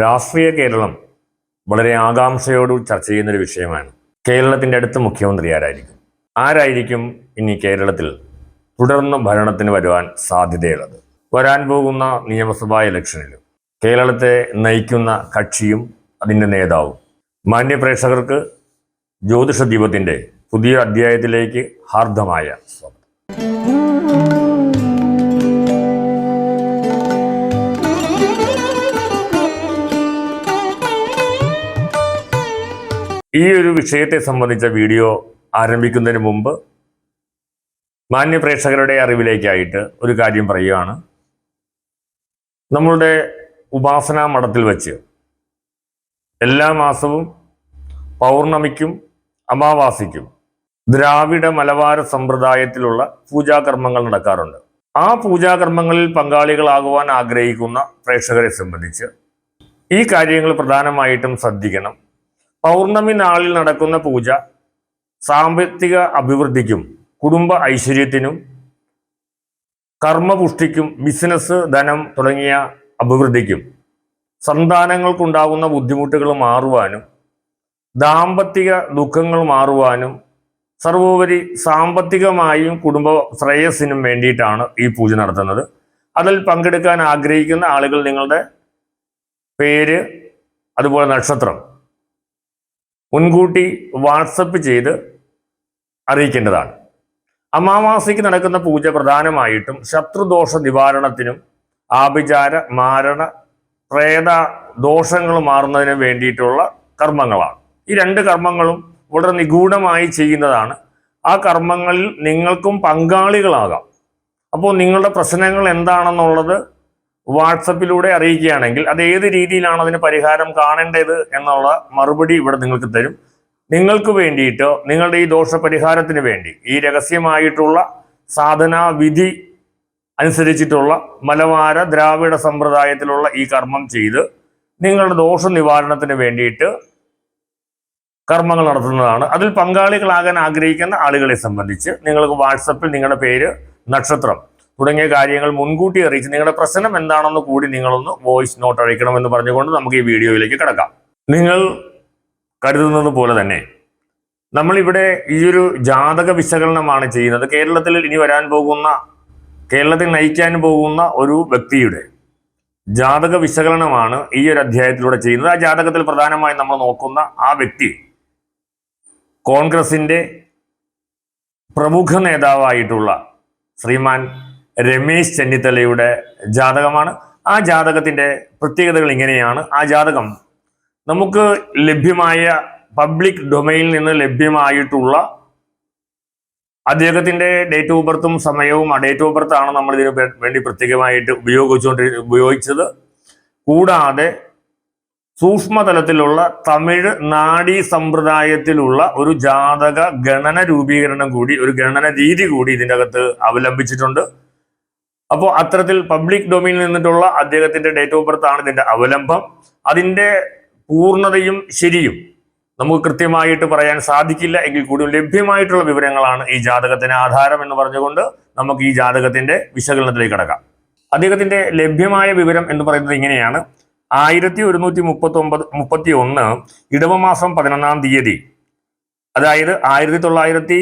രാഷ്ട്രീയ കേരളം വളരെ ആകാംക്ഷയോട് ചർച്ച ചെയ്യുന്ന ഒരു വിഷയമാണ്. കേരളത്തിന്റെ അടുത്ത മുഖ്യമന്ത്രി ആരായിരിക്കും? ആരായിരിക്കും ഇനി കേരളത്തിൽ തുടർന്ന് ഭരണത്തിന് വരുവാൻ സാധ്യതയുള്ളത്? വരാൻ പോകുന്ന നിയമസഭാ ഇലക്ഷനിലും കേരളത്തെ നയിക്കുന്ന കക്ഷിയും അതിന്റെ നേതാവും. മാന്യപ്രേക്ഷകർക്ക് ജ്യോതിഷ ദീപത്തിന്റെ പുതിയ അധ്യായത്തിലേക്ക് ഹാർദമായ സ്വാഗതം. ഈ ഒരു വിഷയത്തെ സംബന്ധിച്ച വീഡിയോ ആരംഭിക്കുന്നതിന് മുമ്പ് മാന്യ പ്രേക്ഷകരുടെ അറിവിലേക്കായിട്ട് ഒരു കാര്യം പറയുകയാണ്. നമ്മളുടെ ഉപാസനാ മഠത്തിൽ വച്ച് എല്ലാ മാസവും പൗർണമിക്കും അമാവാസിക്കും ദ്രാവിഡ മലബാര സമ്പ്രദായത്തിലുള്ള പൂജാകർമ്മങ്ങൾ നടക്കാറുണ്ട്. ആ പൂജാകർമ്മങ്ങളിൽ പങ്കാളികളാകുവാൻ ആഗ്രഹിക്കുന്ന പ്രേക്ഷകരെ സംബന്ധിച്ച് ഈ കാര്യങ്ങൾ പ്രധാനമായിട്ടും ശ്രദ്ധിക്കണം. പൗർണമി നാളിൽ നടക്കുന്ന പൂജ സാമ്പത്തിക അഭിവൃദ്ധിക്കും കുടുംബ ഐശ്വര്യത്തിനും കർമ്മപുഷ്ടിക്കും ബിസിനസ് ധനം തുടങ്ങിയ അഭിവൃദ്ധിക്കും സന്താനങ്ങൾക്കുണ്ടാകുന്ന ബുദ്ധിമുട്ടുകൾ മാറുവാനും ദാമ്പത്തിക ദുഃഖങ്ങൾ മാറുവാനും സർവോപരി സാമ്പത്തികമായും കുടുംബ ശ്രേയസ്സിനും വേണ്ടിയിട്ടാണ് ഈ പൂജ നടത്തുന്നത്. അതിൽ പങ്കെടുക്കാൻ ആഗ്രഹിക്കുന്ന ആളുകൾ നിങ്ങളുടെ പേര് അതുപോലെ നക്ഷത്രം മുൻകൂട്ടി വാട്സപ്പ് ചെയ്ത് അറിയിക്കേണ്ടതാണ്. അമാവാസിക്ക് നടക്കുന്ന പൂജ പ്രധാനമായിട്ടും ശത്രുദോഷ നിവാരണത്തിനും ആഭിചാര മാരണ പ്രേത ദോഷങ്ങൾ മാറുന്നതിന് വേണ്ടിയിട്ടുള്ള കർമ്മങ്ങളാണ്. ഈ രണ്ട് കർമ്മങ്ങളും വളരെ നിഗൂഢമായി ചെയ്യുന്നതാണ്. ആ കർമ്മങ്ങളിൽ നിങ്ങൾക്കും പങ്കാളികളാകാം. അപ്പോൾ നിങ്ങളുടെ പ്രശ്നങ്ങൾ എന്താണെന്നുള്ളത് വാട്സപ്പിലൂടെ അറിയിക്കുകയാണെങ്കിൽ അത് ഏത് രീതിയിലാണ് അതിന് പരിഹാരം കാണേണ്ടത് എന്നുള്ള മറുപടി ഇവിടെ നിങ്ങൾക്ക് തരും. നിങ്ങൾക്ക് വേണ്ടിയിട്ടോ നിങ്ങളുടെ ഈ ദോഷപരിഹാരത്തിന് വേണ്ടി ഈ രഹസ്യമായിട്ടുള്ള സാധനാ വിധി അനുസരിച്ചിട്ടുള്ള മലവാര ദ്രാവിഡ സമ്പ്രദായത്തിലുള്ള ഈ കർമ്മം ചെയ്ത് നിങ്ങളുടെ ദോഷ നിവാരണത്തിന് വേണ്ടിയിട്ട് കർമ്മങ്ങൾ നടത്തുന്നതാണ്. അതിൽ പങ്കാളികളാകാൻ ആഗ്രഹിക്കുന്ന ആളുകളെ സംബന്ധിച്ച് നിങ്ങൾക്ക് വാട്സപ്പിൽ നിങ്ങളുടെ പേര് നക്ഷത്രം തുടങ്ങിയ കാര്യങ്ങൾ മുൻകൂട്ടി അറിയിച്ച് നിങ്ങളുടെ പ്രശ്നം എന്താണെന്ന് കൂടി നിങ്ങളൊന്ന് വോയിസ് നോട്ട് അയക്കണമെന്ന് പറഞ്ഞുകൊണ്ട് നമുക്ക് ഈ വീഡിയോയിലേക്ക് കിടക്കാം. നിങ്ങൾ കരുതുന്നത് പോലെ തന്നെ നമ്മളിവിടെ ഈ ഒരു ജാതക വിശകലനമാണ് ചെയ്യുന്നത്. കേരളത്തിൽ ഇനി വരാൻ പോകുന്ന കേരളത്തിൽ നയിക്കാൻ പോകുന്ന ഒരു വ്യക്തിയുടെ ജാതക വിശകലനമാണ് ഈ ഒരു അധ്യായത്തിലൂടെ ചെയ്യുന്നത്. ആ ജാതകത്തിൽ പ്രധാനമായും നമ്മൾ നോക്കുന്ന ആ വ്യക്തി കോൺഗ്രസിന്റെ പ്രമുഖ നേതാവായിട്ടുള്ള ശ്രീമാൻ രമേശ് ചെന്നിത്തലയുടെ ജാതകമാണ്. ആ ജാതകത്തിന്റെ പ്രത്യേകതകൾ ഇങ്ങനെയാണ്. ആ ജാതകം നമുക്ക് ലഭ്യമായ പബ്ലിക് ഡൊമൈനിൽ നിന്ന് ലഭ്യമായിട്ടുള്ള അദ്ദേഹത്തിന്റെ ഡേറ്റ് ഓഫ് ബർത്തും സമയവും ആ ഡേറ്റ് ഓഫ് ബർത്ത് ആണ് നമ്മൾ ഇതിന് വേണ്ടി പ്രത്യേകമായിട്ട് ഉപയോഗിച്ചുകൊണ്ടി ഉപയോഗിച്ചത്. കൂടാതെ സൂക്ഷ്മതലത്തിലുള്ള തമിഴ് നാഡീ സമ്പ്രദായത്തിലുള്ള ഒരു ജാതക ഗണന രൂപീകരണം കൂടി ഒരു ഗണന രീതി കൂടി ഇതിന്റെ അകത്ത് അവലംബിച്ചിട്ടുണ്ട്. അപ്പോൾ അത്തരത്തിൽ പബ്ലിക് ഡൊമൈനിൽ നിന്നിട്ടുള്ള അദ്ദേഹത്തിന്റെ ഡേറ്റ് ഓഫ് ബർത്ത് ആണ് ഇതിന്റെ അവലംബം. അതിന്റെ പൂർണതയും ശരിയും നമുക്ക് കൃത്യമായിട്ട് പറയാൻ സാധിക്കില്ല. എങ്കിൽ കൂടുതൽ ലഭ്യമായിട്ടുള്ള വിവരങ്ങളാണ് ഈ ജാതകത്തിന് ആധാരം എന്ന് പറഞ്ഞുകൊണ്ട് നമുക്ക് ഈ ജാതകത്തിന്റെ വിശകലനത്തിലേക്ക് കടക്കാം. അദ്ദേഹത്തിന്റെ ലഭ്യമായ വിവരം എന്ന് പറയുന്നത് ഇങ്ങനെയാണ്. ആയിരത്തി ഒരുന്നൂറ്റി മുപ്പത്തി ഒമ്പത് മുപ്പത്തി ഒന്ന് ഇടവമാസം പതിനൊന്നാം തീയതി അതായത് ആയിരത്തി തൊള്ളായിരത്തി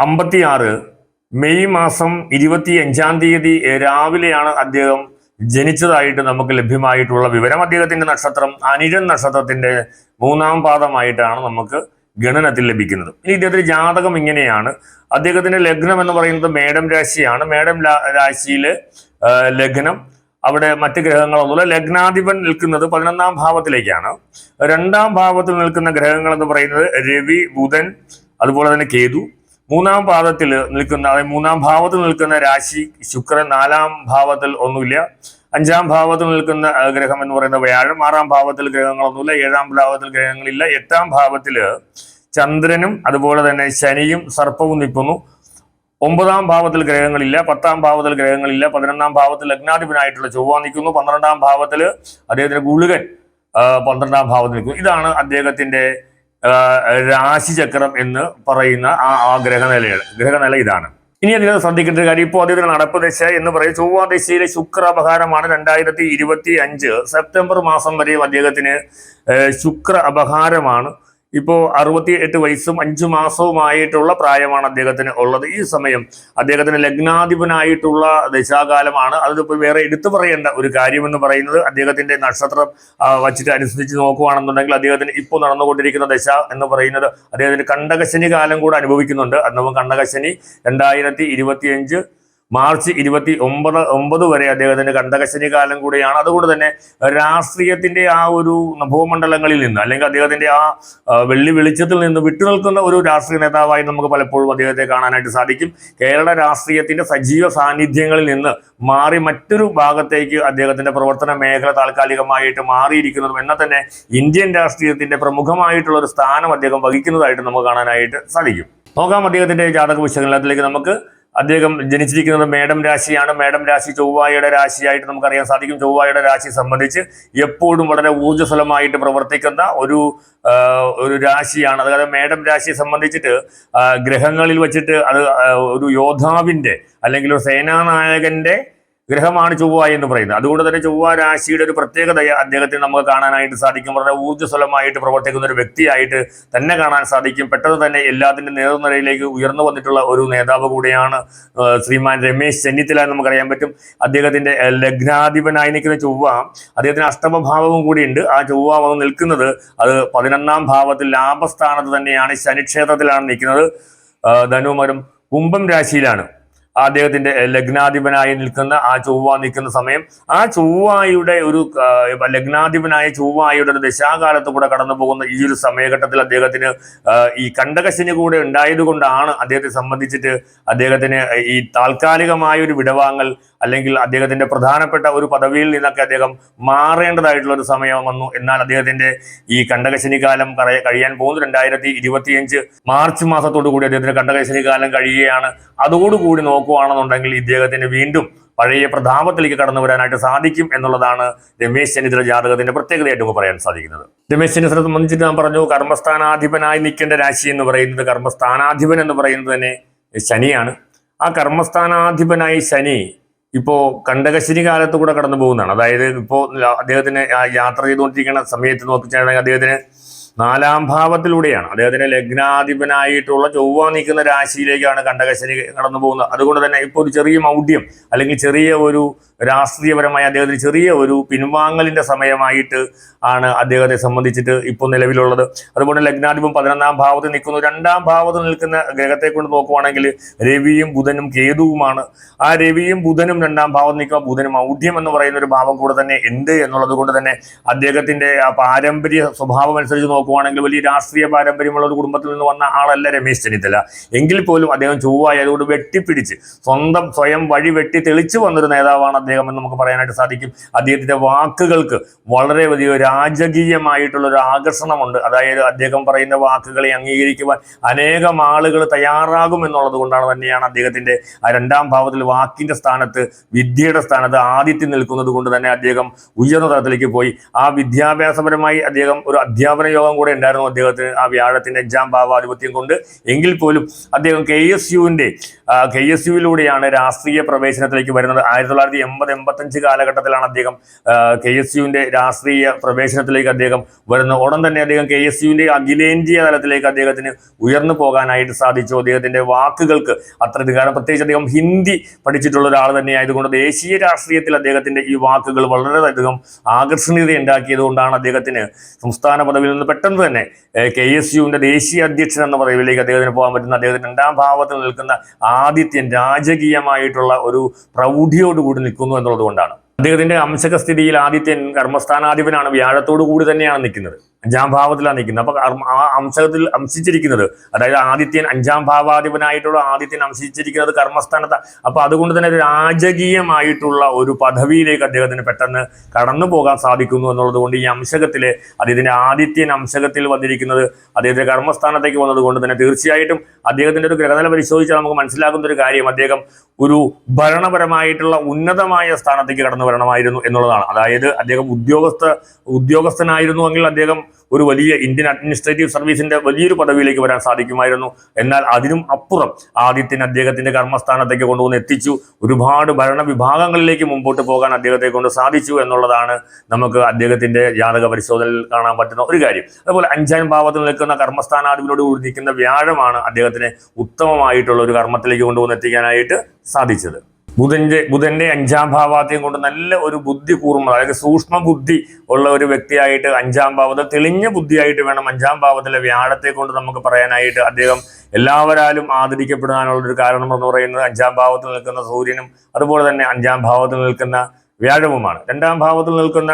അമ്പത്തി ആറ് മെയ് മാസം ഇരുപത്തി അഞ്ചാം തീയതി രാവിലെയാണ് അദ്ദേഹം ജനിച്ചതായിട്ട് നമുക്ക് ലഭ്യമായിട്ടുള്ള വിവരം. അദ്ദേഹത്തിന്റെ നക്ഷത്രം അനിഴൻ നക്ഷത്രത്തിന്റെ മൂന്നാം പാദമായിട്ടാണ് നമുക്ക് ഗണനത്തിൽ ലഭിക്കുന്നത്. ഇനി ഇദ്ദേഹത്തിന്റെ ജാതകം ഇങ്ങനെയാണ്. അദ്ദേഹത്തിന്റെ ലഗ്നം എന്ന് പറയുന്നത് മേഡം രാശിയാണ്. മേഡം രാശിയിലെ ലഗ്നം അവിടെ മറ്റ് ഗ്രഹങ്ങളൊന്നുമില്ല. ലഗ്നാധിപൻ നിൽക്കുന്നത് പതിനൊന്നാം ഭാവത്തിലേക്കാണ്. രണ്ടാം ഭാവത്തിൽ നിൽക്കുന്ന ഗ്രഹങ്ങൾ എന്ന് പറയുന്നത് രവി ബുധൻ അതുപോലെ തന്നെ കേതു. മൂന്നാം പാദത്തിൽ നിൽക്കുന്ന അതായത് മൂന്നാം ഭാവത്തിൽ നിൽക്കുന്ന രാശി ശുക്രൻ നാലാം ഭാവത്തിൽ ഒന്നുമില്ല. അഞ്ചാം ഭാവത്തിൽ നിൽക്കുന്ന ഗ്രഹം എന്ന് പറയുന്നത് വ്യാഴം. ആറാം ഭാവത്തിൽ ഗ്രഹങ്ങളൊന്നുമില്ല. ഏഴാം ഭാവത്തിൽ ഗ്രഹങ്ങളില്ല. എട്ടാം ഭാവത്തിൽ ചന്ദ്രനും അതുപോലെ തന്നെ ശനിയും സർപ്പവും നിൽക്കുന്നു. ഒമ്പതാം ഭാവത്തിൽ ഗ്രഹങ്ങളില്ല. പത്താം ഭാവത്തിൽ ഗ്രഹങ്ങളില്ല. പതിനൊന്നാം ഭാവത്തിൽ ലഗ്നാധിപനായിട്ടുള്ള ചൊവ്വ നിൽക്കുന്നു. പന്ത്രണ്ടാം ഭാവത്തിൽ അദ്ദേഹത്തിന്റെ ഗുളികൻ പന്ത്രണ്ടാം ഭാവത്തിൽ നിൽക്കുന്നു. ഇതാണ് അദ്ദേഹത്തിന്റെ രാശിചക്രം എന്ന് പറയുന്ന ആ ആ ഗ്രഹനിലയുടെ ഗ്രഹനില ഇതാണ്. ഇനി അതിനകത്ത് ശ്രദ്ധിക്കേണ്ട കാര്യം ഇപ്പോൾ അതിന് നടപ്പ് ദശ എന്ന് പറയും. ചൊവ്വ ദശയിലെ ശുക്ര അപഹാരമാണ് രണ്ടായിരത്തി ഇരുപത്തി അഞ്ച്. സെപ്റ്റംബർ മാസം വരെയും അദ്ദേഹത്തിന് ശുക്ര അപഹാരമാണ് ഇപ്പോൾ അറുപത്തി എട്ട് വയസ്സും അഞ്ചു മാസവുമായിട്ടുള്ള പ്രായമാണ് അദ്ദേഹത്തിന് ഉള്ളത്. ഈ സമയം അദ്ദേഹത്തിന് ലഗ്നാധിപനായിട്ടുള്ള ദശാകാലമാണ്. അതിപ്പോൾ വേറെ എടുത്തു പറയേണ്ട ഒരു കാര്യമെന്ന് പറയുന്നത് അദ്ദേഹത്തിന്റെ നക്ഷത്രം വച്ചിട്ട് അനുസരിച്ച് നോക്കുകയാണെന്നുണ്ടെങ്കിൽ അദ്ദേഹത്തിന് ഇപ്പോൾ നടന്നുകൊണ്ടിരിക്കുന്ന ദശ എന്ന് പറയുന്നത് അദ്ദേഹത്തിന് കണ്ടകശനി കാലം കൂടെ അനുഭവിക്കുന്നുണ്ട്. അന്നപ്പം കണ്ടകശനി രണ്ടായിരത്തി ഇരുപത്തിയഞ്ച് മാർച്ച് ഇരുപത്തി ഒമ്പത് ഒമ്പത് വരെ അദ്ദേഹത്തിന്റെ കണ്ടകശനി കാലം കൂടിയാണ്. അതുകൊണ്ട് തന്നെ രാഷ്ട്രീയത്തിന്റെ ആ ഒരു ഭൂമണ്ഡലങ്ങളിൽ നിന്ന് അല്ലെങ്കിൽ അദ്ദേഹത്തിന്റെ ആ ആ, വെള്ളി വെളിച്ചത്തിൽ നിന്ന് വിട്ടുനിൽക്കുന്ന ഒരു രാഷ്ട്രീയ നേതാവായി നമുക്ക് പലപ്പോഴും അദ്ദേഹത്തെ കാണാനായിട്ട് സാധിക്കും. കേരള രാഷ്ട്രീയത്തിന്റെ സജീവ സാന്നിധ്യങ്ങളിൽ നിന്ന് മാറി മറ്റൊരു ഭാഗത്തേക്ക് അദ്ദേഹത്തിന്റെ പ്രവർത്തന മേഖല താൽക്കാലികമായിട്ട് മാറിയിരിക്കുന്നതും എന്നാൽ തന്നെ ഇന്ത്യൻ രാഷ്ട്രീയത്തിന്റെ പ്രമുഖമായിട്ടുള്ള ഒരു സ്ഥാനം അദ്ദേഹം വഹിക്കുന്നതായിട്ട് നമുക്ക് കാണാനായിട്ട് സാധിക്കും. നോക്കാം അദ്ദേഹത്തിന്റെ ജാതക വിശകലനത്തിലേക്ക് നമുക്ക് അദ്ദേഹം ജനിച്ചിരിക്കുന്നത് മേടം രാശിയാണ്. മേടം രാശി ചൊവ്വായുടെ രാശിയായിട്ട് നമുക്കറിയാൻ സാധിക്കും. ചൊവ്വായുടെ രാശി സംബന്ധിച്ച് എപ്പോഴും വളരെ ഊർജസ്വലമായിട്ട് പ്രവർത്തിക്കുന്ന ഒരു ഒരു രാശിയാണ്. അതായത് മേടം രാശിയെ സംബന്ധിച്ചിട്ട് ഗ്രഹങ്ങളിൽ വെച്ചിട്ട് അത് ഒരു യോദ്ധാവിന്റെ അല്ലെങ്കിൽ ഒരു സേനാനായകന്റെ ഗ്രഹമാണ് ചൊവ്വ എന്ന് പറയുന്നത്. അതുകൊണ്ട് തന്നെ ചൊവ്വ രാശിയുടെ ഒരു പ്രത്യേകത അദ്ദേഹത്തിന് നമുക്ക് കാണാനായിട്ട് സാധിക്കും. വളരെ ഊർജസ്വലമായിട്ട് പ്രവർത്തിക്കുന്ന ഒരു വ്യക്തിയായിട്ട് തന്നെ കാണാൻ സാധിക്കും. പെട്ടെന്ന് തന്നെ എല്ലാത്തിന്റെ നേതൃനിരയിലേക്ക് ഉയർന്നു വന്നിട്ടുള്ള ഒരു നേതാവ് കൂടിയാണ് ശ്രീമാൻ രമേശ് ചെന്നിത്തല എന്ന് നമുക്കറിയാൻ പറ്റും. അദ്ദേഹത്തിന്റെ ആ, ലഗ്നാധിപനായി നിൽക്കുന്ന ചൊവ്വ അദ്ദേഹത്തിന് അഷ്ടമഭാവവും കൂടിയുണ്ട്. ആ ചൊവ്വ വന്ന് നിൽക്കുന്നത് അത് പതിനൊന്നാം ഭാവത്തിൽ ലാഭസ്ഥാനത്ത് തന്നെയാണ് ശനിക്ഷേത്രത്തിലാണ് നിൽക്കുന്നത്. ധനുമരം കുംഭം രാശിയിലാണ്. അദ്ദേഹത്തിന്റെ ലഗ്നാധിപനായി നിൽക്കുന്ന ആ ചൊവ്വ നിൽക്കുന്ന സമയം ആ ചൊവ്വായുടെ ഒരു ലഗ്നാധിപനായ ചൊവ്വായുടെ ഒരു ദശാകാലത്ത് കൂടെ കടന്നു പോകുന്ന ഈ ഒരു സമയഘട്ടത്തിൽ അദ്ദേഹത്തിന് ഈ കണ്ടകശനി കൂടെ ഉണ്ടായതുകൊണ്ടാണ് അദ്ദേഹത്തെ സംബന്ധിച്ചിട്ട് അദ്ദേഹത്തിന് ഈ താൽക്കാലികമായ ഒരു വിടവാങ്ങൽ അല്ലെങ്കിൽ അദ്ദേഹത്തിന്റെ പ്രധാനപ്പെട്ട ഒരു പദവിയിൽ നിന്നൊക്കെ അദ്ദേഹം മാറേണ്ടതായിട്ടുള്ള ഒരു സമയം വന്നു. എന്നാൽ അദ്ദേഹത്തിന്റെ ഈ കണ്ടകശനി കാലം കഴി- കഴിയാൻ പോകുന്നു രണ്ടായിരത്തി ഇരുപത്തിയഞ്ച് മാർച്ച് മാസത്തോടു കൂടി അദ്ദേഹത്തിന്റെ കണ്ടകശനി കാലം കഴിയുകയാണ്. അതോടുകൂടി നോക്കുകയാണെന്നുണ്ടെങ്കിൽ ഇദ്ദേഹത്തിന് വീണ്ടും പഴയ പ്രതാപത്തിലേക്ക് കടന്നു വരാനായിട്ട് സാധിക്കും എന്നുള്ളതാണ് രമേശ് ചെന്നിത്തല ജാതകത്തിന്റെ പ്രത്യേകതയായിട്ട് നമുക്ക് പറയാൻ സാധിക്കുന്നത്. രമേശ് ചെന്നിത്തല സംബന്ധിച്ചിട്ട് ഞാൻ പറഞ്ഞു കർമ്മസ്ഥാനാധിപനായി നിൽക്കേണ്ട രാശി എന്ന് പറയുന്നത് കർമ്മസ്ഥാനാധിപൻ എന്ന് പറയുന്നത് തന്നെ ശനിയാണ്. ആ കർമ്മസ്ഥാനാധിപനായി ശനി ഇപ്പോ കണ്ടകശ്ശിനി കാലത്ത് കൂടെ കടന്നു പോകുന്നതാണ്. അതായത് ഇപ്പോ അദ്ദേഹത്തിന് യാത്ര ചെയ്തുകൊണ്ടിരിക്കുന്ന സമയത്ത് നോക്കിച്ചാണെങ്കിൽ അദ്ദേഹത്തിന് നാലാം ഭാവത്തിലൂടെയാണ്. അദ്ദേഹത്തിന് ലഗ്നാധിപനായിട്ടുള്ള ചൊവ്വ നിൽക്കുന്ന രാശിയിലേക്കാണ് കണ്ടകശനി കടന്നു പോകുന്നത്. അതുകൊണ്ട് തന്നെ ഇപ്പോൾ ഒരു ചെറിയ മൗഢ്യം അല്ലെങ്കിൽ ചെറിയ ഒരു രാഷ്ട്രീയപരമായ അദ്ദേഹത്തിന് ചെറിയ ഒരു പിൻവാങ്ങലിന്റെ സമയമായിട്ട് ആണ് അദ്ദേഹത്തെ സംബന്ധിച്ചിട്ട് ഇപ്പോൾ നിലവിലുള്ളത്. അതുപോലെ ലഗ്നാധിപം പതിനൊന്നാം ഭാവത്തിൽ നിൽക്കുന്നു. രണ്ടാം ഭാവത്തിൽ നിൽക്കുന്ന ഗ്രഹത്തെ കൊണ്ട് നോക്കുവാണെങ്കിൽ രവിയും ബുധനും കേതുവുമാണ്. ആ രവിയും ബുധനും രണ്ടാം ഭാവത്തിൽ നിൽക്കുമ്പോൾ ബുധനും ഔഢ്യം എന്ന് പറയുന്ന ഒരു ഭാവം കൂടെ തന്നെ എന്ത് എന്നുള്ളത് കൊണ്ട് തന്നെ അദ്ദേഹത്തിന്റെ ആ പാരമ്പര്യ സ്വഭാവം അനുസരിച്ച് നോക്കുവാണെങ്കിൽ വലിയ രാഷ്ട്രീയ പാരമ്പര്യമുള്ള ഒരു കുടുംബത്തിൽ നിന്ന് വന്ന ആളല്ല രമേശ് ചെന്നിത്തല. എങ്കിൽ പോലും അദ്ദേഹം ചൊവ്വായതുകൊണ്ട് വെട്ടിപ്പിടിച്ച് സ്വന്തം സ്വയം വഴി വെട്ടി തെളിച്ചു വന്നൊരു നേതാവാണ് അദ്ദേഹം എന്ന് നമുക്ക് പറയാനായിട്ട് സാധിക്കും. അദ്ദേഹത്തിന്റെ വാക്കുകൾക്ക് വളരെ വലിയ രാജകീയമായിട്ടുള്ള ഒരു ആകർഷണമുണ്ട്. അതായത് അദ്ദേഹം പറയുന്ന വാക്കുകളെ അംഗീകരിക്കുവാൻ അനേകം ആളുകൾ തയ്യാറാകും എന്നുള്ളത് കൊണ്ടാണ് തന്നെയാണ് അദ്ദേഹത്തിന്റെ ആ രണ്ടാം ഭാവത്തിൽ വാക്കിന്റെ സ്ഥാനത്ത് വിദ്യയുടെ സ്ഥാനത്ത് ആദിത്യം നിൽക്കുന്നത് കൊണ്ട് തന്നെ അദ്ദേഹം ഉയർന്ന തലത്തിലേക്ക് പോയി. ആ വിദ്യാഭ്യാസപരമായി അദ്ദേഹം ഒരു അധ്യാപന യോഗം കൂടെ ഉണ്ടായിരുന്നു അദ്ദേഹത്തിന് ആ വ്യാഴത്തിന്റെ എക്സാം ഭാവാധിപത്യം കൊണ്ട്. എങ്കിൽ പോലും അദ്ദേഹം കെ എസ് യുവിന്റെ കെ എസ് യുവിലൂടെയാണ് രാഷ്ട്രീയ പ്രവേശനത്തിലേക്ക് വരുന്നത്. ആയിരത്തി തൊള്ളായിരത്തി എൺപത് എൺപത്തഞ്ച് കാലഘട്ടത്തിലാണ് അദ്ദേഹം കെ എസ് യുവിന്റെ രാഷ്ട്രീയ പ്രവേശനത്തിലേക്ക് അദ്ദേഹം വരുന്നത്. ഉടൻ തന്നെ അദ്ദേഹം കെ എസ് യുവിന്റെ അഖിലേന്ത്യാ തലത്തിലേക്ക് അദ്ദേഹത്തിന് ഉയർന്നു പോകാനായിട്ട് സാധിച്ചു. അദ്ദേഹത്തിന്റെ വാക്കുകൾക്ക് അത്രയധികം കാരണം. പ്രത്യേകിച്ച് അദ്ദേഹം ഹിന്ദി പഠിച്ചിട്ടുള്ള ഒരാൾ തന്നെ ആയതുകൊണ്ട് ദേശീയ രാഷ്ട്രീയത്തിൽ അദ്ദേഹത്തിന്റെ ഈ വാക്കുകൾ വളരെയധികം ആകർഷണീയത ഉണ്ടാക്കിയത് കൊണ്ടാണ് അദ്ദേഹത്തിന് സംസ്ഥാന പദവിയിൽ നിന്ന് പെട്ടെന്ന് തന്നെ കെ എസ് യുവിന്റെ ദേശീയ അധ്യക്ഷൻ എന്ന പദവിയിലേക്ക് അദ്ദേഹത്തിന് പോകാൻ പറ്റുന്ന അദ്ദേഹത്തിന് രണ്ടാം ഭാവത്തിൽ നിൽക്കുന്ന ആദിത്യൻ രാജകീയമായിട്ടുള്ള ഒരു പ്രൗഢിയോടുകൂടി നിൽക്കുന്നു എന്നുള്ളത് കൊണ്ടാണ് അദ്ദേഹത്തിന്റെ അംശക സ്ഥിതിയിൽ ആദിത്യൻ കർമ്മസ്ഥാനാധിപനാണ് വ്യാഴത്തോടു കൂടി തന്നെയാണ് നിൽക്കുന്നത്. അഞ്ചാം ഭാവത്തിലാണ് നിൽക്കുന്നത്. അപ്പൊ ആ അംശത്തിൽ അംശിച്ചിരിക്കുന്നത് അതായത് ആദിത്യൻ അഞ്ചാം ഭാവാധിപനായിട്ടുള്ള ആദിത്യൻ അംശിച്ചിരിക്കുന്നത് കർമ്മസ്ഥാനത്ത്. അപ്പൊ അതുകൊണ്ട് തന്നെ രാജകീയമായിട്ടുള്ള ഒരു പദവിയിലേക്ക് അദ്ദേഹത്തിന് പെട്ടെന്ന് കടന്നു പോകാൻ സാധിക്കുന്നു എന്നുള്ളത് കൊണ്ട് ഈ അംശകത്തിലെ അദ്ദേഹത്തിന്റെ ആദിത്യൻ അംശകത്തിൽ വന്നിരിക്കുന്നത് അദ്ദേഹത്തിന്റെ കർമ്മസ്ഥാനത്തേക്ക് വന്നത് കൊണ്ട് തന്നെ തീർച്ചയായിട്ടും അദ്ദേഹത്തിന്റെ ഒരു ഗ്രഹനില പരിശോധിച്ചാൽ നമുക്ക് മനസ്സിലാകുന്ന ഒരു കാര്യം അദ്ദേഹം ഒരു ഭരണപരമായിട്ടുള്ള ഉന്നതമായ സ്ഥാനത്തേക്ക് കടന്നു വരണമായിരുന്നു എന്നുള്ളതാണ്. അതായത് അദ്ദേഹം ഉദ്യോഗസ്ഥ ഉദ്യോഗസ്ഥനായിരുന്നു ഉദ്യോഗസ്ഥനായിരുന്നുവെങ്കിൽ അദ്ദേഹം ഒരു വലിയ ഇന്ത്യൻ അഡ്മിനിസ്ട്രേറ്റീവ് സർവീസിന്റെ വലിയൊരു പദവിയിലേക്ക് വരാൻ സാധിക്കുമായിരുന്നു. എന്നാൽ അതിനും അപ്പുറം ആദിത്യൻ അദ്ദേഹത്തിന്റെ കർമ്മസ്ഥാനത്തേക്ക് കൊണ്ടുവന്ന് എത്തിച്ചു. ഒരുപാട് ഭരണ വിഭാഗങ്ങളിലേക്ക് മുമ്പോട്ട് പോകാൻ അദ്ദേഹത്തെ കൊണ്ട് സാധിച്ചു എന്നുള്ളതാണ് നമുക്ക് അദ്ദേഹത്തിന്റെ ജാതക പരിശോധനയിൽ കാണാൻ പറ്റുന്ന ഒരു കാര്യം. അതുപോലെ അഞ്ചാം ഭാവത്തിൽ നിൽക്കുന്ന കർമ്മസ്ഥാനാധിപനോട് കൂടി നിൽക്കുന്ന വ്യാഴമാണ് അദ്ദേഹത്തിന് ഉത്തമമായിട്ടുള്ള ഒരു കർമ്മത്തിലേക്ക് കൊണ്ടുവന്ന് എത്തിക്കാനായിട്ട് സാധിച്ചത്. ബുധന്റെ ബുധന്റെ അഞ്ചാം ഭാവാദ്യം കൊണ്ട് നല്ല ഒരു ബുദ്ധി കൂർമ്മ അതായത് സൂക്ഷ്മ ബുദ്ധി ഉള്ള ഒരു വ്യക്തിയായിട്ട് അഞ്ചാം ഭാവത്തിൽ തെളിഞ്ഞ ബുദ്ധിയായിട്ട് വേണം അഞ്ചാം ഭാവത്തിലെ വ്യാഴത്തെ കൊണ്ട് നമുക്ക് പറയാനായിട്ട് അദ്ദേഹം എല്ലാവരാലും ആദരിക്കപ്പെടാനുള്ള ഒരു കാരണം എന്ന് പറയുന്നത് അഞ്ചാം ഭാവത്തിൽ നിൽക്കുന്ന സൂര്യനും അതുപോലെ തന്നെ അഞ്ചാം ഭാവത്തിൽ നിൽക്കുന്ന വ്യാഴവുമാണ്. രണ്ടാം ഭാവത്തിൽ നിൽക്കുന്ന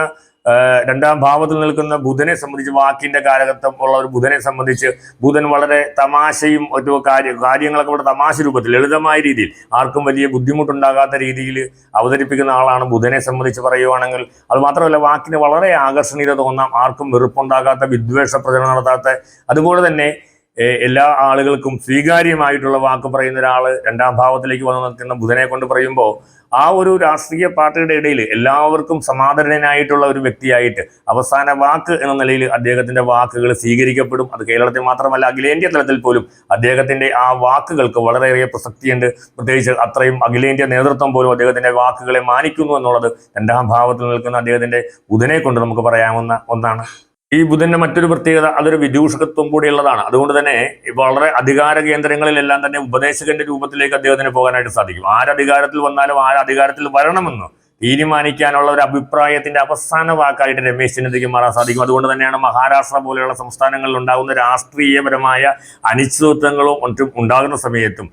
രണ്ടാം ഭാവത്തിൽ നിൽക്കുന്ന ബുധനെ സംബന്ധിച്ച് വാക്കിന്റെ കാലഘട്ടം ഉള്ള ഒരു ബുധനെ സംബന്ധിച്ച് ബുധൻ വളരെ തമാശയും ഒരു കാര്യ കാര്യങ്ങളൊക്കെ വളരെ തമാശ രൂപത്തിൽ ലളിതമായ രീതിയിൽ. ആർക്കും വലിയ ബുദ്ധിമുട്ടുണ്ടാകാത്ത രീതിയിൽ അവതരിപ്പിക്കുന്ന ആളാണ് ബുധനെ സംബന്ധിച്ച് പറയുവാണെങ്കിൽ. അത് മാത്രമല്ല വാക്കിന് വളരെ ആകർഷണീയത തോന്നാം. ആർക്കും വെറുപ്പുണ്ടാകാത്ത വിദ്വേഷ പ്രചരണം നടത്താത്ത. അതുപോലെ തന്നെ എല്ലാ ആളുകൾക്കും സ്വീകാര്യമായിട്ടുള്ള വാക്ക് പറയുന്ന ഒരാൾ രണ്ടാം ഭാവത്തിലേക്ക് വന്ന് നിൽക്കുന്ന ബുധനെ കൊണ്ട് പറയുമ്പോൾ ആ ഒരു രാഷ്ട്രീയ പാർട്ടിയുടെ ഇടയിൽ എല്ലാവർക്കും സമാദരനായിട്ടുള്ള ഒരു വ്യക്തിയായിട്ട് അവസാന വാക്ക് എന്ന നിലയിൽ അദ്ദേഹത്തിന്റെ വാക്കുകൾ സ്വീകരിക്കപ്പെടും. അത് കേരളത്തിൽ മാത്രമല്ല അഖിലേന്ത്യാ തലത്തിൽ പോലും അദ്ദേഹത്തിന്റെ ആ വാക്കുകൾക്ക് വളരെയേറെ പ്രസക്തിയുണ്ട്. പ്രത്യേകിച്ച് അത്രയും അഖിലേന്ത്യാ നേതൃത്വം പോലും അദ്ദേഹത്തിന്റെ വാക്കുകളെ മാനിക്കുന്നു എന്നുള്ളത് രണ്ടാം ഭാവത്തിൽ നിൽക്കുന്ന അദ്ദേഹത്തിന്റെ ബുധനെ കൊണ്ട് നമുക്ക് പറയാവുന്ന ഒന്നാണ്. ഈ ബുധന്റെ മറ്റൊരു പ്രത്യേകത അതൊരു വിദൂഷകത്വം കൂടിയുള്ളതാണ്. അതുകൊണ്ട് തന്നെ വളരെ അധികാര കേന്ദ്രങ്ങളിലെല്ലാം തന്നെ ഉപദേശകന്റെ രൂപത്തിലേക്ക് അദ്ദേഹത്തിന് പോകാനായിട്ട് സാധിക്കും. ആരധികാരത്തിൽ വന്നാലും ആരധികാരത്തിൽ വരണമെന്ന് തീരുമാനിക്കാനുള്ള ഒരു അഭിപ്രായത്തിന്റെ അവസാന വാക്കായിട്ട് രമേശ് ചെന്നിത്തലയ്ക്ക് മാറാൻ സാധിക്കും. അതുകൊണ്ട് തന്നെയാണ് മഹാരാഷ്ട്ര പോലെയുള്ള സംസ്ഥാനങ്ങളിൽ ഉണ്ടാകുന്ന രാഷ്ട്രീയപരമായ അനിശ്ചിതത്വങ്ങളും മറ്റും ഉണ്ടാകുന്ന സമയത്തും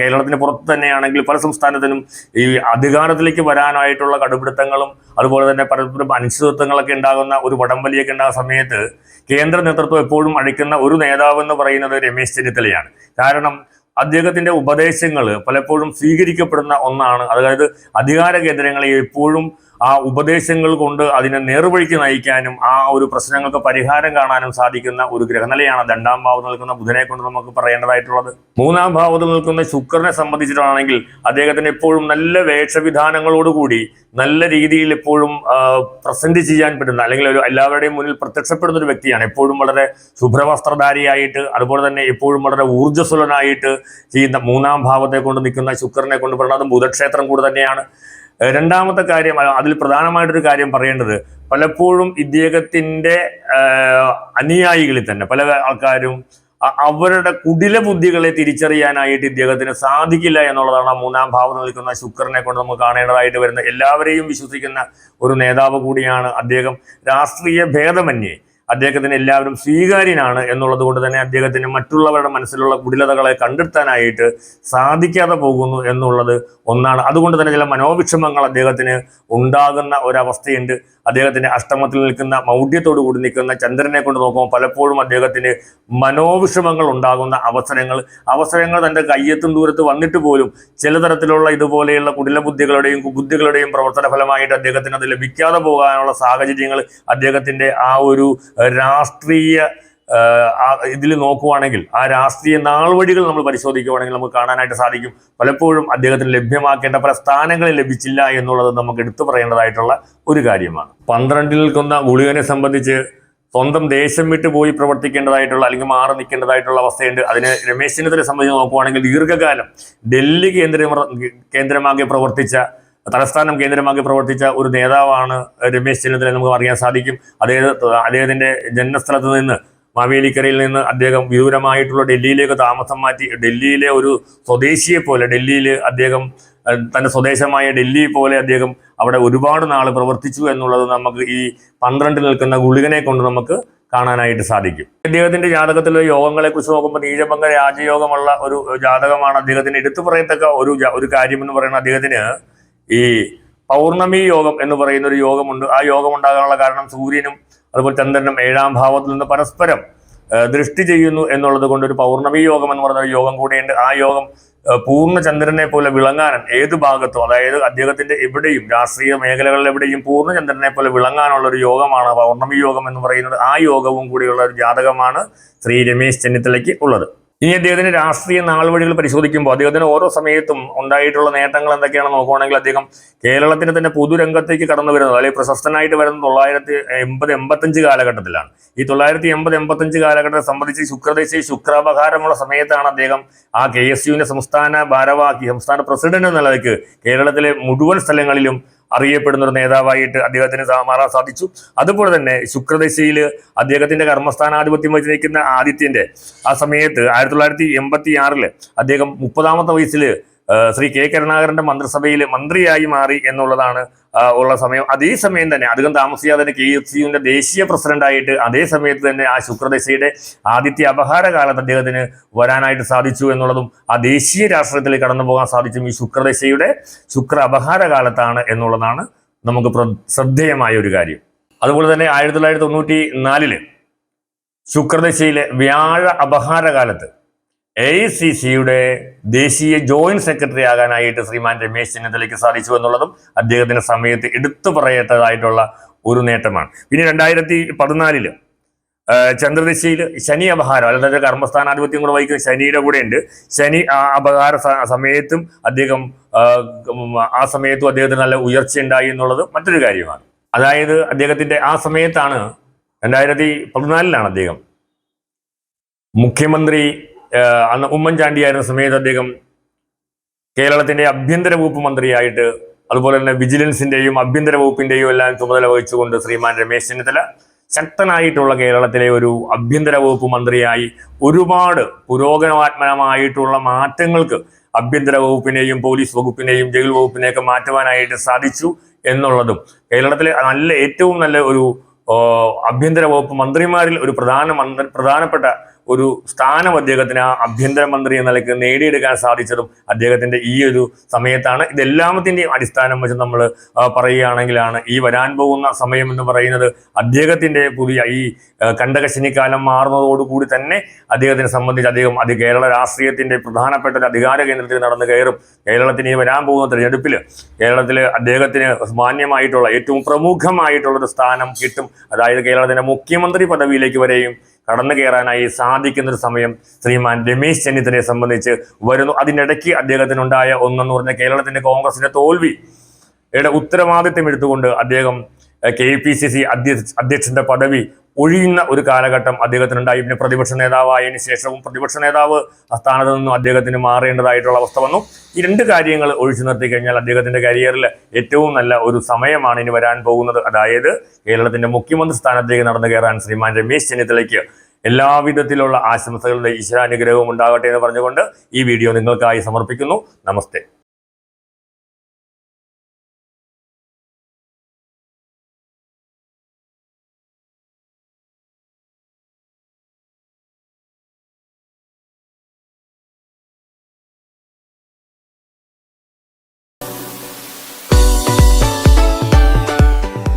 കേരളത്തിന് പുറത്ത് തന്നെയാണെങ്കിൽ പല സംസ്ഥാനത്തിനും ഈ അധികാരത്തിലേക്ക് വരാനായിട്ടുള്ള കടുപിടുത്തങ്ങളും അതുപോലെ തന്നെ പരസ്പരം അനിശ്ചിതത്വങ്ങളൊക്കെ ഉണ്ടാകുന്ന ഒരു വടംവലിയൊക്കെ ഉണ്ടാകുന്ന സമയത്ത് കേന്ദ്ര നേതൃത്വം എപ്പോഴും അഴിക്കുന്ന ഒരു നേതാവ് എന്ന് പറയുന്നത് രമേശ് ചെന്നിത്തലയാണ്. കാരണം അദ്ദേഹത്തിന്റെ ഉപദേശങ്ങൾ പലപ്പോഴും സ്വീകരിക്കപ്പെടുന്ന ഒന്നാണ്. അതായത് അധികാര കേന്ദ്രങ്ങളെ എപ്പോഴും ആ ഉപദേശങ്ങൾ കൊണ്ട് അതിനെ നേർവഴിക്ക് നയിക്കാനും ആ ഒരു പ്രശ്നങ്ങൾക്ക് പരിഹാരം കാണാനും സാധിക്കുന്ന ഒരു ഗ്രഹനിലയാണ് രണ്ടാം ഭാവത്തിൽ നിൽക്കുന്ന ബുധനെ കൊണ്ട് നമുക്ക് പറയേണ്ടതായിട്ടുള്ളത്. മൂന്നാം ഭാവത്തിൽ നിൽക്കുന്ന ശുക്രനെ സംബന്ധിച്ചിട്ടാണെങ്കിൽ അദ്ദേഹത്തിന് എപ്പോഴും നല്ല വേഷവിധാനങ്ങളോടുകൂടി നല്ല രീതിയിൽ എപ്പോഴും പ്രസന്റ് ചെയ്യാൻ പറ്റുന്ന അല്ലെങ്കിൽ ഒരു എല്ലാവരുടെയും മുന്നിൽ പ്രത്യക്ഷപ്പെടുന്ന ഒരു വ്യക്തിയാണ്. എപ്പോഴും വളരെ ശുഭ്രവസ്ത്രധാരിയായിട്ട് അതുപോലെ തന്നെ എപ്പോഴും വളരെ ഊർജസ്വലനായിട്ട് ചെയ്യുന്ന മൂന്നാം ഭാവത്തെ കൊണ്ട് നിൽക്കുന്ന ശുക്രനെ കൊണ്ട് പറയുന്നത് ബുധക്ഷേത്രം കൂടെ തന്നെയാണ്. രണ്ടാമത്തെ കാര്യം അതിൽ പ്രധാനമായിട്ടൊരു കാര്യം പറയേണ്ടത് പലപ്പോഴും ഇദ്ദേഹത്തിന്റെ ആഹ് അനുയായികളിൽ തന്നെ പല ആൾക്കാരും അവരുടെ കുടില ബുദ്ധികളെ തിരിച്ചറിയാനായിട്ട് ഇദ്ദേഹത്തിന് സാധിക്കില്ല എന്നുള്ളതാണ് മൂന്നാം ഭാവം നിൽക്കുന്ന ശുക്രനെ കൊണ്ട് നമുക്ക് കാണേണ്ടതായിട്ട് വരുന്ന എല്ലാവരെയും വിശ്വസിക്കുന്ന ഒരു നേതാവ് കൂടിയാണ് അദ്ദേഹം. രാഷ്ട്രീയ ഭേദമന്യേ അദ്ദേഹത്തിന് എല്ലാവരും സ്വീകാര്യനാണ് എന്നുള്ളത് കൊണ്ട് തന്നെ അദ്ദേഹത്തിന് മറ്റുള്ളവരുടെ മനസ്സിലുള്ള കുടിലതകളെ കണ്ടെത്താനായിട്ട് സാധിക്കാതെ പോകുന്നു എന്നുള്ളത് ഒന്നാണ്. അതുകൊണ്ട് തന്നെ ചില മനോവിഷമങ്ങൾ അദ്ദേഹത്തിന് ഉണ്ടാകുന്ന ഒരവസ്ഥയുണ്ട്. അദ്ദേഹത്തിന്റെ അഷ്ടമത്തിൽ നിൽക്കുന്ന മൗഢ്യത്തോടു കൂടി നിൽക്കുന്ന ചന്ദ്രനെ കൊണ്ട് നോക്കുമ്പോൾ പലപ്പോഴും അദ്ദേഹത്തിന് മനോവിഷമങ്ങൾ ഉണ്ടാകുന്ന അവസരങ്ങൾ അവസരങ്ങൾ തന്റെ കയ്യെത്തും ദൂരത്ത് വന്നിട്ട് പോലും ചില തരത്തിലുള്ള ഇതുപോലെയുള്ള കുടില ബുദ്ധികളുടെയും കുബുദ്ധികളുടെയും പ്രവർത്തന ഫലമായിട്ട് അദ്ദേഹത്തിന് അത് ലഭിക്കാതെ പോകാനുള്ള സാഹചര്യങ്ങൾ അദ്ദേഹത്തിന്റെ ആ ഒരു രാഷ്ട്രീയ ഇതിൽ നോക്കുവാണെങ്കിൽ ആ രാഷ്ട്രീയ നാൾവഴികൾ നമ്മൾ പരിശോധിക്കുവാണെങ്കിൽ നമുക്ക് കാണാനായിട്ട് സാധിക്കും. പലപ്പോഴും അദ്ദേഹത്തിന് ലഭ്യമാക്കേണ്ട പല സ്ഥാനങ്ങളിൽ ലഭിച്ചില്ല എന്നുള്ളത് നമുക്ക് എടുത്തു പറയേണ്ടതായിട്ടുള്ള ഒരു കാര്യമാണ്. പന്ത്രണ്ടിൽ നിൽക്കുന്ന ഗുളികനെ സംബന്ധിച്ച് സ്വന്തം ദേശം വിട്ടു പോയി പ്രവർത്തിക്കേണ്ടതായിട്ടുള്ള അല്ലെങ്കിൽ മാറി നിൽക്കേണ്ടതായിട്ടുള്ള അവസ്ഥയുണ്ട്. അതിന് രമേശ് ചെന്നിത്തലയെ സംബന്ധിച്ച് നോക്കുവാണെങ്കിൽ ദീർഘകാലം ഡൽഹി കേന്ദ്ര കേന്ദ്രമാക്കി പ്രവർത്തിച്ച തലസ്ഥാനം കേന്ദ്രമാക്കി പ്രവർത്തിച്ച ഒരു നേതാവാണ് രമേശ് ചെന്നിത്തല നമുക്ക് അറിയാൻ സാധിക്കും. അദ്ദേഹം അദ്ദേഹത്തിന്റെ ജന്മസ്ഥലത്ത് നിന്ന് മാവേലിക്കരയിൽ നിന്ന് അദ്ദേഹം വിദൂരമായിട്ടുള്ള ഡൽഹിയിലേക്ക് താമസം മാറ്റി ഡൽഹിയിലെ ഒരു സ്വദേശിയെ പോലെ ഡൽഹിയിൽ അദ്ദേഹം തന്റെ സ്വദേശമായ ഡൽഹി പോലെ അദ്ദേഹം അവിടെ ഒരുപാട് നാൾ പ്രവർത്തിച്ചു എന്നുള്ളത് നമുക്ക് ഈ പന്ത്രണ്ടിൽ നിൽക്കുന്ന ഗുളികനെ കൊണ്ട് നമുക്ക് കാണാനായിട്ട് സാധിക്കും. അദ്ദേഹത്തിന്റെ ജാതകത്തിലെ യോഗങ്ങളെ കുറിച്ച് നോക്കുമ്പോൾ നീചഭംഗ രാജയോഗമുള്ള ഒരു ജാതകമാണ് അദ്ദേഹത്തിന് എടുത്തു പറയത്തക്ക ഒരു ഒരു കാര്യം എന്ന് പറയുന്നത് അദ്ദേഹത്തിന് ഈ പൗർണമി യോഗം എന്ന് പറയുന്ന ഒരു യോഗമുണ്ട്. ആ യോഗം ഉണ്ടാകാനുള്ള കാരണം സൂര്യനും അതുപോലെ ചന്ദ്രനും ഏഴാം ഭാവത്തിൽ നിന്ന് പരസ്പരം ദൃഷ്ടി ചെയ്യുന്നു എന്നുള്ളത് കൊണ്ട് ഒരു പൗർണമി യോഗം എന്ന് പറയുന്ന ഒരു യോഗം കൂടിയുണ്ട്. ആ യോഗം ആ, പൂർണ ചന്ദ്രനെ പോലെ വിളങ്ങാനും ഏത് ഭാഗത്തും അതായത് അദ്ദേഹത്തിന്റെ എവിടെയും രാഷ്ട്രീയ മേഖലകളിൽ എവിടെയും പൂർണ ചന്ദ്രനെ പോലെ വിളങ്ങാനുള്ള ഒരു യോഗമാണ് പൗർണമി യോഗം എന്ന് പറയുന്നത്. ആ യോഗവും കൂടിയുള്ള ഒരു ജാതകമാണ് ശ്രീ രമേശ് ചെന്നിത്തലയ്ക്ക് ഉള്ളത്. ഇനി അദ്ദേഹത്തിന്റെ രാഷ്ട്രീയ നാൾവഴികൾ പരിശോധിക്കുമ്പോൾ അദ്ദേഹത്തിന് ഓരോ സമയത്തും ഉണ്ടായിട്ടുള്ള നേട്ടങ്ങൾ എന്തൊക്കെയാണ് നോക്കുകയാണെങ്കിൽ അദ്ദേഹം കേരളത്തിന്റെ തന്നെ പൊതുരംഗത്തേക്ക് കടന്നു വരുന്നത് അല്ലെങ്കിൽ പ്രശസ്തനായിട്ട് വരുന്നത് തൊള്ളായിരത്തി എൺപത് എൺപത്തഞ്ച് കാലഘട്ടത്തിലാണ്. ഈ തൊള്ളായിരത്തി എൺപത് എൺപത്തഞ്ച് കാലഘട്ടത്തെ സംബന്ധിച്ച് ശുക്രദേശി ശുക്രാപകാരമുള്ള സമയത്താണ് അദ്ദേഹം ആ കെ എസ് യുവിന്റെ സംസ്ഥാന ഭാരവാഹി സംസ്ഥാന പ്രസിഡന്റ് എന്ന നിലയ്ക്ക് കേരളത്തിലെ മുഴുവൻ സ്ഥലങ്ങളിലും അറിയപ്പെടുന്ന ഒരു നേതാവായിട്ട് അദ്ദേഹത്തിന് മാറാൻ സാധിച്ചു. അതുപോലെ തന്നെ ശുക്രദശയിൽ അദ്ദേഹത്തിന്റെ കർമ്മസ്ഥാനാധിപത്യം വഹിച്ചിരിക്കുന്ന ആദിത്യന്റെ ആ സമയത്ത് ആയിരത്തി തൊള്ളായിരത്തി എൺപത്തി ആറിൽ അദ്ദേഹം മുപ്പതാമത്തെ വയസ്സിൽ ശ്രീ കെ കരുണാകരന്റെ മന്ത്രിസഭയിൽ മന്ത്രിയായി മാറി എന്നുള്ളതാണ് ഉള്ള സമയം. അതേ സമയം തന്നെ അധികം താമസിയാതെ തന്നെ കെ എഫ് യുവിന്റെ ദേശീയ പ്രസിഡന്റായിട്ട് അതേ സമയത്ത് തന്നെ ആ ശുക്രദശയുടെ ആദ്യത്തെ അപഹാര കാലത്ത് അദ്ദേഹത്തിന് വരാനായിട്ട് സാധിച്ചു എന്നുള്ളതും ആ ദേശീയ രാഷ്ട്രീയത്തിൽ കടന്നു പോകാൻ സാധിച്ചും ഈ ശുക്രദശയുടെ ശുക്ര അപഹാര കാലത്താണ് എന്നുള്ളതാണ് നമുക്ക് ശ്രദ്ധേയമായ ഒരു കാര്യം. അതുപോലെ തന്നെ ആയിരത്തി തൊള്ളായിരത്തി തൊണ്ണൂറ്റി നാലിൽ ശുക്രദശയിലെ വ്യാഴ അപഹാര കാലത്ത് എ ഐ സി സിയുടെ ദേശീയ ജോയിന്റ് സെക്രട്ടറി ആകാനായിട്ട് ശ്രീമാൻ രമേശ് ചെന്നിത്തലയ്ക്ക് സാധിച്ചു എന്നുള്ളതും അദ്ദേഹത്തിന്റെ സമയത്ത് എടുത്തു പറയേണ്ടതായിട്ടുള്ള ഒരു നേട്ടമാണ്. പിന്നെ രണ്ടായിരത്തി പതിനാലിൽ ചന്ദ്രദശയിൽ ശനി അപഹാരം അല്ലെങ്കിൽ കർമ്മസ്ഥാനാധിപത്യം കൂടെ വഹിക്കുന്ന ശനിയുടെ കൂടെ ഉണ്ട്. ശനി അപഹാര സമയത്തും അദ്ദേഹം ആ, സമയത്തും അദ്ദേഹത്തിന് നല്ല ഉയർച്ച ഉണ്ടായി എന്നുള്ളത് മറ്റൊരു കാര്യമാണ്. അതായത് അദ്ദേഹത്തിന്റെ ആ സമയത്താണ് രണ്ടായിരത്തി പതിനാലിലാണ് അദ്ദേഹം മുഖ്യമന്ത്രി അന്ന് ഉമ്മൻചാണ്ടിയായിരുന്ന സമയത്ത് അദ്ദേഹം കേരളത്തിന്റെ ആഭ്യന്തര വകുപ്പ് മന്ത്രിയായിട്ട് അതുപോലെ തന്നെ വിജിലൻസിന്റെയും ആഭ്യന്തര വകുപ്പിന്റെയും എല്ലാം ചുമതല വഹിച്ചുകൊണ്ട് ശ്രീമാൻ രമേശ് ചെന്നിത്തല ശക്തനായിട്ടുള്ള കേരളത്തിലെ ഒരു ആഭ്യന്തര വകുപ്പ് മന്ത്രിയായി ഒരുപാട് പുരോഗമനാത്മകമായിട്ടുള്ള മാറ്റങ്ങൾക്ക് ആഭ്യന്തര വകുപ്പിനെയും പോലീസ് വകുപ്പിനെയും ജയിൽ വകുപ്പിനെയൊക്കെ മാറ്റുവാനായിട്ട് സാധിച്ചു എന്നുള്ളതും കേരളത്തിലെ നല്ല ഏറ്റവും നല്ല ഒരു ആഭ്യന്തര വകുപ്പ് മന്ത്രിമാരിൽ ഒരു പ്രധാന മന്ത്രി പ്രധാനപ്പെട്ട ഒരു സ്ഥാനം അദ്ദേഹത്തിന് ആഭ്യന്തരമന്ത്രി എന്ന നിലയ്ക്ക് നേടിയെടുക്കാൻ സാധിച്ചതും അദ്ദേഹത്തിന്റെ ഈ ഒരു സമയത്താണ്. ഇതെല്ലാമത്തിന്റെയും അടിസ്ഥാനം വെച്ച് നമ്മൾ പറയുകയാണെങ്കിലാണ് ഈ വരാൻ പോകുന്ന സമയം എന്ന് പറയുന്നത് അദ്ദേഹത്തിന്റെ പുതിയ ഈ കണ്ടകശനിക്കാലം മാറുന്നതോടുകൂടി തന്നെ അദ്ദേഹത്തിനെ സംബന്ധിച്ച് അദ്ദേഹം അത് കേരള രാഷ്ട്രീയത്തിന്റെ പ്രധാനപ്പെട്ട ഒരു അധികാര കേന്ദ്രത്തിൽ നടന്നു കയറും. കേരളത്തിന് ഈ വരാൻ പോകുന്ന തിരഞ്ഞെടുപ്പിൽ കേരളത്തിൽ അദ്ദേഹത്തിന് മാന്യമായിട്ടുള്ള ഏറ്റവും പ്രമുഖമായിട്ടുള്ളൊരു സ്ഥാനം കിട്ടും. അതായത് കേരളത്തിന്റെ മുഖ്യമന്ത്രി പദവിയിലേക്ക് വരെയും കടന്നു കയറാനായി സാധിക്കുന്ന ഒരു സമയം ശ്രീമാൻ രമേശ് ചെന്നിത്തലയെ സംബന്ധിച്ച് വരുന്നു. അതിനിടയ്ക്ക് അദ്ദേഹത്തിനുണ്ടായ ഒന്നെന്ന് പറഞ്ഞ കേരളത്തിന്റെ കോൺഗ്രസിന്റെ തോൽവി. ഉത്തരവാദിത്വം എടുത്തുകൊണ്ട് അദ്ദേഹം കെ പി സി സി അധ്യക്ഷന്റെ പദവി ഒഴിയുന്ന ഒരു കാലഘട്ടം അദ്ദേഹത്തിനുണ്ടായി. പിന്നെ പ്രതിപക്ഷ നേതാവായതിന് ശേഷവും പ്രതിപക്ഷ നേതാവ് സ്ഥാനത്ത് നിന്നും അദ്ദേഹത്തിന് മാറേണ്ടതായിട്ടുള്ള അവസ്ഥ വന്നു. ഈ രണ്ട് കാര്യങ്ങൾ ഒഴിച്ചു നിർത്തി കഴിഞ്ഞാൽ അദ്ദേഹത്തിന്റെ കരിയറിൽ ഏറ്റവും നല്ല ഒരു സമയമാണ് ഇനി വരാൻ പോകുന്നത്. അതായത് കേരളത്തിന്റെ മുഖ്യമന്ത്രി സ്ഥാനത്തേക്ക് നടന്നു കയറാൻ ശ്രീമാൻ രമേശ് ചെന്നിത്തലയ്ക്ക് എല്ലാവിധത്തിലുള്ള ആശംസകളുടെ ഈശ്വരാനുഗ്രഹവും ഉണ്ടാകട്ടെ എന്ന് പറഞ്ഞുകൊണ്ട് ഈ വീഡിയോ നിങ്ങൾക്കായി സമർപ്പിക്കുന്നു. നമസ്തേ.